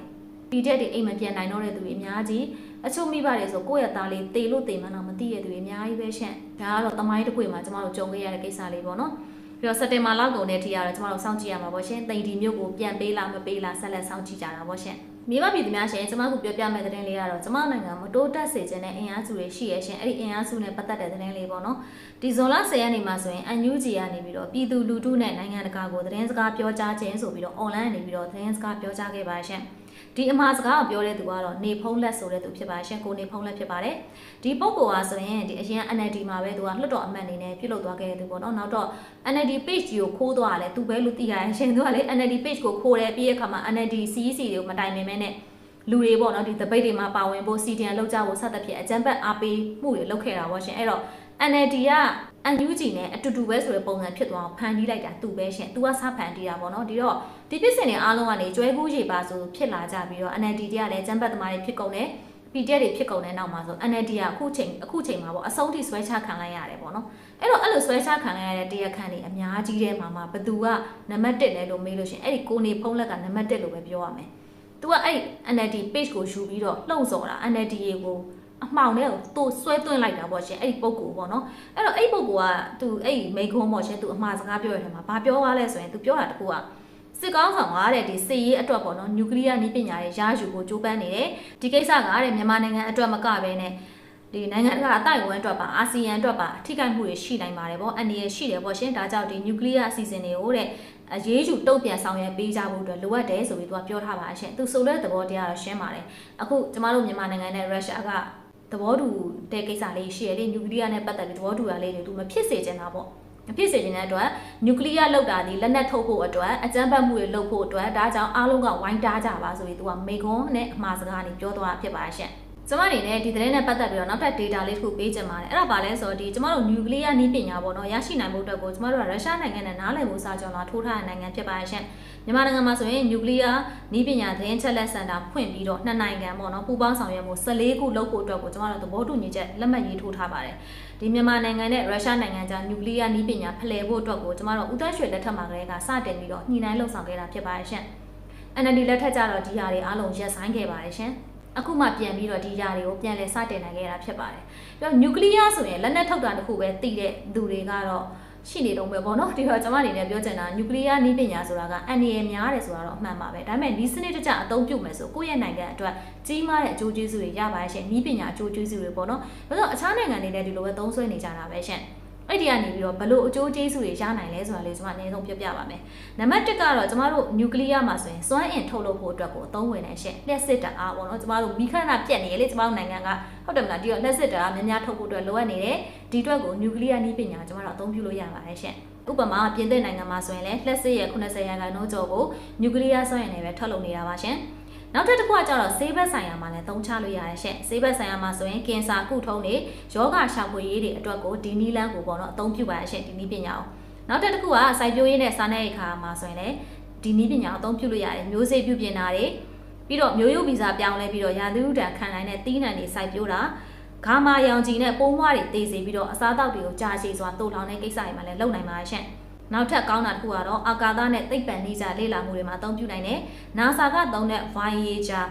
ဒီတက်တွေအိမ်မပြန်နိုင်တော့တဲ့သူတွေအများကြီး အချို့မိဘတွေဆိုကိုယ့်ရဲ့သားလေးတေလို့တေမှန်းတော့မသိရတဲ့သူတွေအများကြီးပဲရှင်ဒါကတော့တမိုင်းတစ်ခွေမှာကျမတို့ကြုံခဲ့ရတဲ့ကိစ္စလေးပေါ့နော်ပြီးတော့စက်တင်ဘာလကုန်တဲ့ထိကတော့ကျမတို့စောင့်ကြည့်ရမှာပေါ့ရှင်တိမ်ဒီမျိုးကိုပြန်ပေးလားမပေးလားဆက်လက်စောင့်ကြည့်ကြတာပေါ့ရှင်မိဘပြည်သူများရှင်ကျမတို့ပြောပြမယ့်သတင်းလေးကတော့ကျမနိုင်ငံမတိုးတက်စေခြင်းနဲ့အင်အားစုတွေရှိရရှင်အဲ့ဒီအင်အားစုနဲ့ပတ်သက်တဲ့သတင်းလေးပေါ့နော်ဒီဇွန်လ10ရက်နေ့မှာဆိုရင် UNG ကနေပြီးတော့ပြည်သူလူထုနဲ့နိုင်ငံတကာကိုသတင်းစကားပြောကြားခြင်းဆိုပြီးတော့ online နေပြီးတော့သတင်းစကားပြောကြားခဲ့ပါရှင် ဒီအမှားစကားကိုပြောတဲ့သူကတော့နေဖုံးလက်ဆိုတဲ့သူဖြစ်ပါရှင်ကိုနေဖုံးလက်ဖြစ်ပါတယ်ဒီပုံကောကဆိုရင်ဒီအရင် NLD မှာပဲသူကလွှတ်တော်အမတ်အနေနဲ့ပြုလုပ်သွားခဲ့တဲ့သူပေါ့နော်နောက်တော့ NLD page ကြီးကိုခိုးသွားတယ်သူပဲလို့သိရတယ်ရှင်သူကလေ NLD page ကိုခိုးတယ်ပြီးတဲ့အခါမှာ NLD CEC တွေကိုမတိုင်ပင်မဲနဲ့လူတွေပေါ့နော်ဒီတပိတ်တွေမှာပါဝင်ဖို့ CDN လောက်ကြဖို့စသဖြင့်အကြံပတ်အားပေးမှုတွေလုပ်ခဲ့တာပေါ့ရှင်အဲ့တော့ NLD က UNG နဲ့အတူတူပဲဆိုတဲ့ပုံစံဖြစ်သွားအောင်ဖန်တီးလိုက်တာသူပဲရှင်သူကစဖန်တီးတာပေါ့နော်ဒီတော့ဒီပြစ်စင်တွေအားလုံးကနေကျွဲကူးရေပါဆိုဖြစ်လာကြပြီးတော့ NLD တွေကလည်းကျန်းပတ်သမားတွေဖြစ်ကုန်တယ် PDF တွေဖြစ်ကုန်တဲ့နောက်မှာဆို NLD ကအခုချိန်အခုချိန်မှာပေါ့အဆုံးထိဆွဲချခံလိုက်ရတယ်ပေါ့နော်အဲ့တော့အဲ့လိုဆွဲချခံလိုက်ရတဲ့တရားခံတွေအများကြီးတဲ့မှာမှာဘသူကနံပါတ်1လဲလို့မေးလို့ရှင်အဲ့ဒီကိုနေဖုံးလက်ကနံပါတ်1လို့ပဲပြောရမယ်။ तू ကအဲ့ NLD page ကိုယူပြီးတော့လှုံ့ဆော်တာ NLD ရေကို အမှောင်နဲ့ကိုသူ့ဆွဲသွင်းလိုက်တာပေါ့ရှင်အဲ့ဒီပုံကူပေါ့နော်အဲ့တော့အဲ့ဒီပုံကူကသူအဲ့မိခွန်းပေါ့ရှင်သူအမှားစကားပြောရတဲ့မှာဘာပြောသွားလဲဆိုရင်သူပြောတာတခုကစစ်ကောင်းဆောင်ကတဲ့ဒီစစ်ရေးအတွက်ပေါ့နော်နျူကလ িয়ার နည်းပညာရဲ့ရယူကိုကြိုးပမ်းနေတယ်ဒီကိစ္စကတဲ့မြန်မာနိုင်ငံအတွက်မကဘဲနဲ့ဒီနိုင်ငံတကာအတိုင်းအဝန်အတွက်ပါအာဆီယံအတွက်ပါထိခိုက်မှုတွေရှိနိုင်ပါတယ်ပေါ့အန်ဒီရရှိတယ်ပေါ့ရှင်ဒါကြောင့်ဒီနျူကလ িয়ার အစီအစဉ်တွေကိုတဲ့ အရေးယူတုံ့ပြန်ဆောင်ရွက်ပေးကြဖို့အတွက်လိုအပ်တယ်ဆိုပြီးသူကပြောထားပါရှင်သူဆိုတဲ့သဘောတရားတော့ရှင်းပါတယ်အခုကျမတို့မြန်မာနိုင်ငံနဲ့ရုရှားက သဘောတူတဲ့ကိစ္စလေးရှိရလေနျူကလ িয়ার နဲ့ပတ်သက်ပြီးသဘောတူတာလေးတွေသူမဖြစ်စေချင်တာပေါ့မဖြစ်စေချင်တဲ့အတွက်နျူကလ িয়ার လောက်တာဒီလက်နက်ထုတ်ဖို့အတွက်အကြမ်းဖက်မှုတွေလုပ်ဖို့အတွက်ဒါကြောင့်အားလုံးကဝိုင်းတားကြပါဆိုပြီးသူကမေခွန်းနဲ့အမှားစကားနဲ့ပြောသွားဖြစ်ပါရှင်ကျမအနေနဲ့ဒီသတင်းနဲ့ပတ်သက်ပြီးတော့နောက်ထပ် data လေးတစ်ခုပေးချင်ပါတယ်အဲ့ဒါပါလဲဆိုတော့ဒီကျမတို့ nuclear နည်းပညာပေါ့နော်ရရှိနိုင်မှုအတွက်ကိုကျမတို့ကရုရှားနိုင်ငံနဲ့နားလည်မှုစာချုပ်လာထိုးထားတဲ့နိုင်ငံဖြစ်ပါရဲ့ မြန်မာနိုင်ငံမှာဆိုရင် nuclear နည်းပညာသတင်းချက်လက်စင်တာဖွင့်ပြီးတော့နှစ်နိုင်ငံပေါ့နော်ပူးပေါင်းဆောင်ရွက်မှု14ခုလုပ်ဖို့အတွက်ကိုကျမတို့သဘောတူညီချက်လက်မှတ်ရေးထိုးထားပါတယ်ဒီမြန်မာနိုင်ငံနဲ့ရုရှားနိုင်ငံကြား nuclear နည်းပညာဖလှယ်ဖို့အတွက်ကိုကျမတို့ဦးသက်ရွှေလက်ထက်မှာကလေးကစတင်ပြီးတော့ညှိနှိုင်းလှုပ်ဆောင်ခဲ့တာဖြစ်ပါရဲ့ NLD လက်ထက်ကျတော့ဒီဟာတွေအားလုံးရပ်ဆိုင်းခဲ့ပါတယ်ရှင်အခုမှပြန်ပြီးတော့ဒီຢာတွေကိုပြန်လည်စတင်နိုင်ခဲ့တာဖြစ်ပါတယ်။ပြီးတော့နျူကလ িয়ার ဆိုရင်လက်နက်ထုတ်တာတစ်ခုပဲတည်တဲ့သူတွေကတော့ ရှိနေတော့ပဲပေါ့နော်ဒီတော့ကျွန်မအနေနဲ့ပြောချင်တာနျူကလ িয়ার နည်းပညာဆိုတာကအန်ဒီရများတယ်ဆိုတာတော့အမှန်ပါပဲဒါပေမဲ့ဒီစနစ်တကျအသုံးပြုမယ်ဆိုကိုယ့်ရဲ့နိုင်ငံအတွက်ကြီးမားတဲ့အကျိုးကျေးဇူးတွေရပါရဲ့ရှင်နည်းပညာအကျိုးကျေးဇူးတွေပေါ့နော်ဒါဆိုအခြားနိုင်ငံတွေလည်းဒီလိုပဲသုံးစွဲနေကြတာပဲရှင် အဲ့ဒီကနေပြီးတော့ဘလို့အကျိုးကျေးဇူးတွေရနိုင်လဲဆိုတာလေးကျွန်မအနည်းဆုံးပြပြပါမယ်။နံပါတ်1ကတော့ကျမတို့နျူကလ িয়ার မှာဆိုရင်စွမ်းအင်ထုတ်လုပ်ဖို့အတွက်ကိုအသုံးဝင်နေရှင့်လျှက်စစ်တအားပေါ့နော်ကျမတို့မိခန္ဓာပြက်နေရလေကျမတို့နိုင်ငံကဟုတ်တယ်မလားဒီတော့လျှက်စစ်တအားများများထုတ်ဖို့အတွက်လိုအပ်နေတယ်ဒီအတွက်ကိုနျူကလ িয়ারနည်းပညာကျမတို့အသုံးပြုလို့ရပါတယ်ရှင့်ဥပမာပြင်သစ်နိုင်ငံမှာဆိုရင်လည်းလက်စစ်ရဲ့80ရာခိုင်နှုန်းကျော်ကိုနျူကလ িয়ারစွမ်းအင်နဲ့ပဲထုတ်လုပ်နေတာပါရှင်။ နောက်ထပ်တစ်ခုကကျတော့ဆေးဘက်ဆိုင်ရာမှာလည်းသုံးချလို့ရတယ်ရှင့်ဆေးဘက်ဆိုင်ရာမှာဆိုရင်ကင်ဆာကုထုံးတွေယောဂရှာဖွေရေးတွေအတွက်ကိုဒီနီလန်းကိုပေါ့နော်အသုံးပြုပါရရှင့်ဒီနီးပညာကိုနောက်ထပ်တစ်ခုကစိုက်ပျိုးရေးနဲ့စားနပ်ရိက္ခာမှာဆိုရင်လည်းဒီနီးပညာကိုအသုံးပြုလို့ရတယ်မျိုးစေ့ပြုပြင်တာတွေပြီးတော့မျိုးရိုးဗီဇပြောင်းလဲပြီးတော့ရာသီဥတုခံနိုင်တဲ့တီးနှံတွေစိုက်ပျိုးတာဂါမာရောင်ကြီးနဲ့ပိုးမွားတွေတေးစေပြီးတော့အစားအသောက်တွေကိုကြာရှည်စွာတိုးလောင်တဲ့ကိစ္စတွေမှာလည်းလုပ်နိုင်ပါရှင့် နောက်ထပ်ကောင်းတာတစ်ခုကတော့အာကာသနဲ့သိပ္ပံနည်းကြလေ့လာမှုတွေမှာအသုံးပြုနိုင်တယ်။ NASA ကသုံးတဲ့ Voyager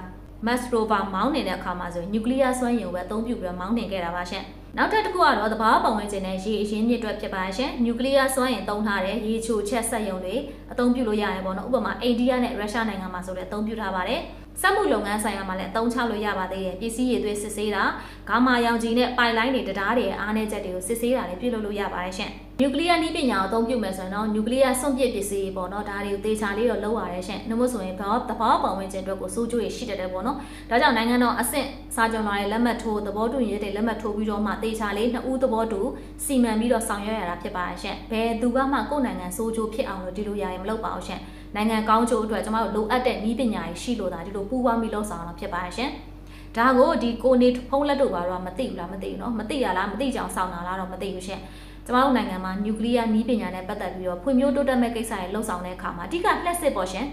Mars rover မောင်းနေတဲ့အခါမှာဆိုရင်နျူကလ িয়ারစွမ်းရည်ကိုပဲအသုံးပြုပြီးတော့မောင်းနေခဲ့တာပါရှင်။နောက်ထပ်တစ်ခုကတော့သဘာဝပတ်ဝန်းကျင်နဲ့ရေအရင်းမြစ်အတွက်ဖြစ်ပါရှင်။နျူကလ িয়ার စွမ်းရည်သုံးထားတဲ့ရေချိုချက်ဆက်ယုံတွေအသုံးပြုလို့ရတယ်ပေါ့နော်။ဥပမာအိန္ဒိယနဲ့ရုရှားနိုင်ငံမှာဆိုလည်းအသုံးပြုထားပါတယ်။စက်မှုလုပ်ငန်းဆိုင်ရာမှာလည်းအသုံးချလို့ရပါသေးတယ်။ပစ္စည်းရည်သွေးစစ်ဆေးတာ၊ဂါမာရောင်ခြည်နဲ့ပိုင်လိုင်းတွေတရားတွေအားနည်းချက်တွေကိုစစ်ဆေးတာလည်းပြုလုပ်လို့ရပါတယ်ရှင်။ နျူကလ িয়ারနည်းပညာကိုအသုံးပြုမယ်ဆိုရင်တော့နျူကလ িয়ার စွန့်ပစ်ပစ္စည်းပေါ့နော်ဒါတွေကိုသေချာလေးတော့လုပ်ရတယ်ရှင်။နှမို့ဆိုရင်ဘာသဘာဝပတ်ဝန်းကျင်အတွက်ကိုစိုးကျိုးရရှိတတ်တယ်ပေါ့နော်။ဒါကြောင့်နိုင်ငံတော်အဆင့်စာချုပ်လာတဲ့လက်မှတ်ထိုးသဘောတူညီတဲ့လက်မှတ်ထိုးပြီးတော့မှသေချာလေးနှစ်ဦးသဘောတူစီမံပြီးတော့ဆောင်ရွက်ရတာဖြစ်ပါရဲ့ရှင်။ဘယ်သူကမှကိုယ်နိုင်ငံစိုးကျိုးဖြစ်အောင်လို့ဒီလိုရရင်မလုပ်ပါဘူးရှင်။နိုင်ငံကောင်းကျိုးအတွက်ကျွန်တော်တို့လိုအပ်တဲ့နည်းပညာတွေရှိလို့ဒါဒီလိုပူးပေါင်းပြီးလုပ်ဆောင်ရတာဖြစ်ပါရဲ့ရှင်။ဒါကိုဒီကိုနေဖုံးလက်တို့ဘာတော့မသိဘူးလားမသိဘူးเนาะမသိရလားမသိကြအောင်စောင့်တာလားတော့မသိဘူးရှင် ကျမတို့နိုင်ငံမှာနျူကလ িয়ার နည်းပညာနဲ့ပတ်သက်ပြီးတော့ဖွံ့ဖြိုးတိုးတက်မဲ့ကိစ္စတွေလှုပ်ဆောင်တဲ့အခါမှာအဓိကလက်စစ်ပေါ့ရှင်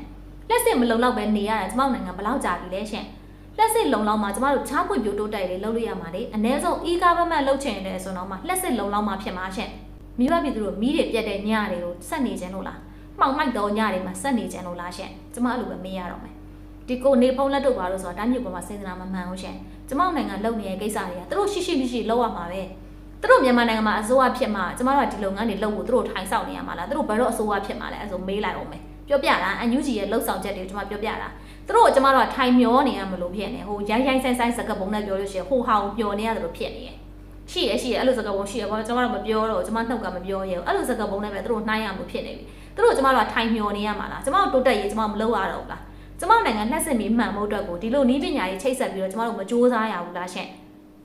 လက်စစ်မလုံလောက်ပဲနေရတာကျမတို့နိုင်ငံဘယ်လောက်ကြာပြီလဲရှင်လက်စစ်လုံလောက်မှာကျမတို့ချားဖွံ့ဖြိုးတိုးတက်ရေးလုပ်လို့ရမှာလေအ ਨੇ ဆုံး e-government လုပ်ချင်တယ်ဆိုတော့မှလက်စစ်လုံလောက်မှာဖြစ်မှာရှင်မိဘပြည်သူတို့မိတွေပြက်တဲ့ညတွေကိုဆက်နေခြင်းလို့လားမှောင်မိုက်တော့ညတွေမှာဆက်နေခြင်းလို့လားရှင်ကျမအဲ့လိုပဲမေးရတော့မယ်ဒီကိုနေဖုံးလက်တို့ပါလို့ဆိုတာတိုင်းမြို့ပေါ်မှာစဉ်းစားမှမှန်ဟုတ်ရှင်ကျမတို့နိုင်ငံလုပ်နေတဲ့ကိစ္စတွေကသူတို့ရှိရှိမရှိလုပ်ရမှာပဲ သူတို့မြန်မာနိုင်ငံမှာအစိုးရဖြစ်မှာကျမတို့ကဒီလုပ်ငန်းတွေလုပ်ဖို့သူတို့ထိုင်ဆောင်နေရမှာလားသူတို့ဘယ်တော့အစိုးရဖြစ်မှာလဲအဲဆိုမေးလိုက်အောင်မယ်ပြောပြတာအန်ယူဂျီရဲ့လှုပ်ဆောင်ချက်တွေကိုကျမပြောပြတာသူတို့ကကျမတို့ကထိုင်မျောနေရမလို့ဖြစ်နေဟိုရိုင်းရိုင်းဆိုင်ဆိုင်စကားပုံနဲ့ပြောလို့ရှိရင်ဟိုဟာကိုပျော်နေရတယ်လို့ဖြစ်နေရဲ့ရှိရရှိရအဲ့လိုစကားပုံရှိရဘာကျမတို့မပြောတော့ကျမနှုတ်ကမပြောရဘူးအဲ့လိုစကားပုံနဲ့ပဲသူတို့နှိုင်းရမှုဖြစ်နေပြီသူတို့ကျမတို့ကထိုင်မျောနေရမှာလားကျမတို့တိုးတက်ရေးကျမမလုပ်ရတော့ဘူးလားကျမတို့နိုင်ငံနှက်စင်ပြီးမှန်ဖို့အတွက်ကိုဒီလိုနီးပညာရေးချိတ်ဆက်ပြီးတော့ကျမတို့မကြိုးစားရဘူးလားရှင်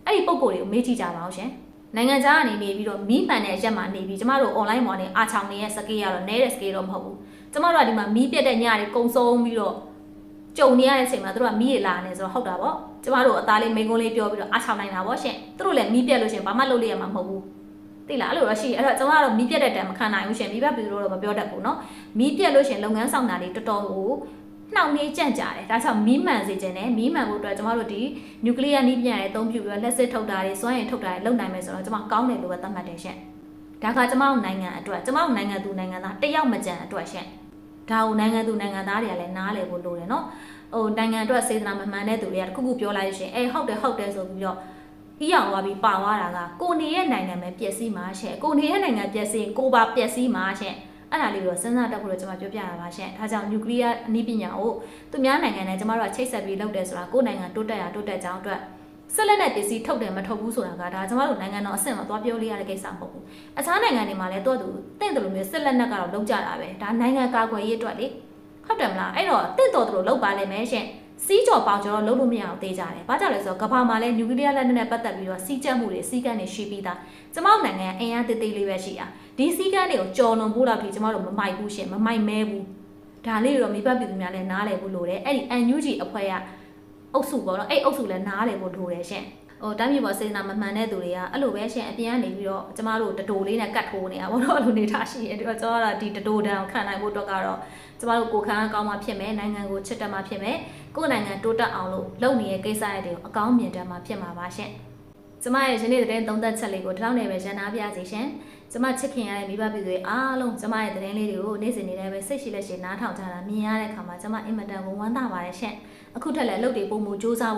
အဲ့ဒီပုံကိုယ်တွေကိုမေးကြည့်ကြပါဦးရှင် နိုင်ငံခြားကနေနေပြီးတော့မီးမှန်တဲ့အရက်မှာနေပြီးကျမတို့ online ပေါ်နေအာချောင်နေရဲ့စကေးကတော့နဲတဲ့စကေးတော့မဟုတ်ဘူးကျမတို့ကဒီမှာမီးပြက်တဲ့ညတွေကုံဆုံးပြီးတော့ကြုံနေရတဲ့အချိန်မှာတို့ကမီးရလာနေဆိုတော့ဟုတ်တာပေါ့ကျမတို့အသားလေးမိန်ကုန်းလေးပြောပြီးတော့အာချောင်နိုင်တာပေါ့ရှင်တို့လည်းမီးပြက်လို့ရှင်ဘာမှလုပ်လို့ရမှာမဟုတ်ဘူးသိလားအဲ့လိုတော့ရှိအဲ့တော့ကျွန်တော်ကတော့မီးပြက်တဲ့တံမခံနိုင်ဘူးရှင်မိဘပြည်သူတို့တော့မပြောတတ်ဘူးเนาะမီးပြက်လို့ရှင်လုပ်ငန်းဆောင်တာတွေတော်တော်ကို နှောင့်နှေးကြန့်ကြာတယ်ဒါကြောင့်မီးမှန်စေခြင်းနဲ့မီးမှန်ဖို့အတွက်ကျမတို့ဒီနျူကလ িয়ার နည်းပညာတွေအသုံးပြုပြီးတော့လက်စစ်ထုတ်တာတွေစွမ်းရည်ထုတ်တာတွေလုပ်နိုင်မယ်ဆိုတော့ကျမကောင်းတယ်လို့ပဲသတ်မှတ်တယ်ရှင်ဒါကကျမတို့နိုင်ငံအတွက်ကျမတို့နိုင်ငံသူနိုင်ငံသားတယောက်မကြံအတွက်ရှင်ဒါကိုနိုင်ငံသူနိုင်ငံသားတွေကလည်းနားလည်ဖို့လိုတယ်နော်ဟိုနိုင်ငံအတွက်စေတနာမမှန်တဲ့သူတွေကတခုခုပြောလိုက်ရှင်အေးဟုတ်တယ်ဟုတ်တယ်ဆိုပြီးတော့အီးအောင်သွားပြီးပါသွားတာကကိုနေရဲ့နိုင်ငံပဲပျက်စီးမှာရှင့်ကိုနေရဲ့နိုင်ငံပျက်စီးကိုပါပျက်စီးမှာရှင့် အဲ့ဒါလေးကိုစဉ်းစားတတ်ဖို့တော့ကျွန်မပြောပြတာပါရှင်ဒါကြောင့်နျူကလ িয়ার အနည်းပညာကိုသူများနိုင်ငံနဲ့ကျွန်မတို့ကချိတ်ဆက်ပြီးလုပ်တယ်ဆိုတာကိုယ်နိုင်ငံတိုးတက်ရတိုးတက်ကြောင်းအတွက်ဆက်လက်နဲ့ပစ္စည်းထုတ်တယ်မထုတ်ဘူးဆိုတာကဒါကျမတို့နိုင်ငံတော်အဆင့်မှာသွားပြောလို့ရတဲ့ကိစ္စမဟုတ်ဘူးအခြားနိုင်ငံတွေမှာလည်းတော့သူတင့်တယ်လို့မျိုးဆက်လက်နဲ့ကတော့လုံးကြတာပဲဒါနိုင်ငံကာကွယ်ရေးအတွက်လေဟုတ်တယ်မလားအဲ့တော့တင့်တော်သူတို့လောက်ပါလိမ့်မယ်ရှင် စီးကြော်ပေါင်ကြော်တော့လုံးလို့မရအောင်သေးကြတယ်။ဘာကြောင့်လဲဆိုတော့ကမ္ဘာမှာလည်းနျူကလ িয়ার လက်နက်နဲ့ပတ်သက်ပြီးတော့စီးကြက်မှုတွေစီးကမ်းတွေရှိပြီးသား။ကျမတို့နိုင်ငံအင်အားသေးသေးလေးပဲရှိတာ။ဒီစီးကမ်းတွေကိုကြော်လွန်ဖို့လောက်ထိကျမတို့မမိုက်ဘူးရှင်မမိုက်မဲဘူး။ဒါလေးတော့မိဘပြည်သူများလည်းနားလည်ဖို့လိုတယ်။အဲ့ဒီ NUG အဖွဲ့ကအုပ်စုပေါ့နော်အဲ့အုပ်စုလည်းနားလည်ဖို့လိုတယ်ရှင်။ ဟိုတိုင်းပြည်ပေါ်စေတနာမမှန်တဲ့သူတွေကအဲ့လိုပဲရှင်အပြန်ကနေပြီးတော့ကျမတို့တတိုလေးနဲ့ကတ်ထိုးနေတာပေါ့နော်အဲ့လိုနေထားရှိရင်ဒီတော့ကျွန်တော်ကဒီတတိုတန်းကိုခံနိုင်ဖို့အတွက်ကတော့ကျမတို့ကိုခန်းအကောင်းမှဖြစ်မယ်နိုင်ငံကိုချစ်တတ်မှဖြစ်မယ်ကိုယ့်နိုင်ငံတိုးတက်အောင်လို့လုပ်နေတဲ့ကိစ္စတွေကိုအကောင်းမြင်တတ်မှဖြစ်မှာပါရှင်ကျမရဲ့ယနေ့သတင်းသုံးသပ်ချက်လေးကိုဒီလောက်နဲ့ပဲရန်နာပြစီရှင်ကျမချစ်ခင်ရတဲ့မိဘပြည်သူတွေအားလုံးကျမရဲ့သတင်းလေးတွေကိုနေ့စဉ်နေ့တိုင်းပဲစိတ်ရှိလက်ရှိနားထောင်ကြတာမြင်ရတဲ့အခါမှာကျမအင်မတန်ဝမ်းသာပါတယ်ရှင်အခုထက်လည်းအလုပ်တွေပုံမူစူးစမ်း